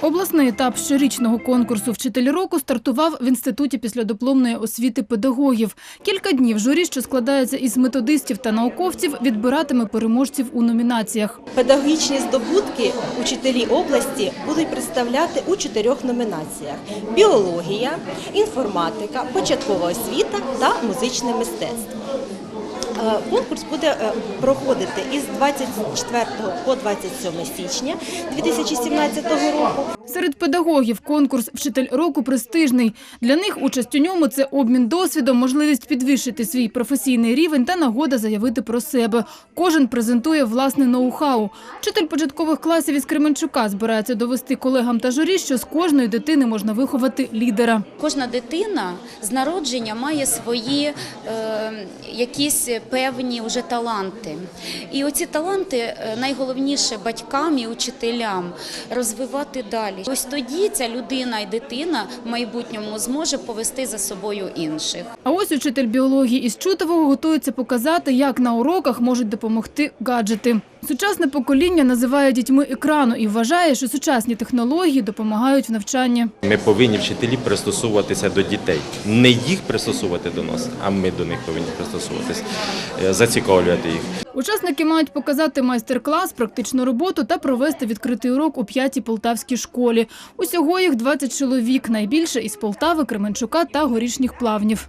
Обласний етап щорічного конкурсу «Вчитель року» стартував в Інституті післядипломної освіти педагогів. Кілька днів журі, що складається із методистів та науковців, відбиратиме переможців у номінаціях. Педагогічні здобутки учителі області будуть представляти у чотирьох номінаціях: біологія, інформатика, початкова освіта та музичне мистецтво. Е, Конкурс буде е, проходити із 24 по 27 січня 2017 року. Серед педагогів конкурс «Вчитель року» престижний. Для них участь у ньому – це обмін досвідом, можливість підвищити свій професійний рівень та нагода заявити про себе. Кожен презентує власне ноу-хау. Вчитель початкових класів із Кременчука збирається довести колегам та журі, що з кожної дитини можна виховати лідера. Кожна дитина з народження має свої е, якісь певні вже таланти. І оці таланти е, найголовніше батькам і учителям розвивати далі. Ось тоді ця людина і дитина в майбутньому зможе повести за собою інших. А ось учитель біології із Чутового готується показати, як на уроках можуть допомогти гаджети. Сучасне покоління називає дітьми екрану і вважає, що сучасні технології допомагають в навчанні. Ми повинні вчителі пристосуватися до дітей, не їх пристосувати до нас, а ми до них повинні пристосуватися, е, зацікавлювати їх. Учасники мають показати майстер-клас, практичну роботу та провести відкритий урок у п'ятій полтавській школі. Усього їх 20 чоловік, найбільше із Полтави, Кременчука та горішніх плавнів.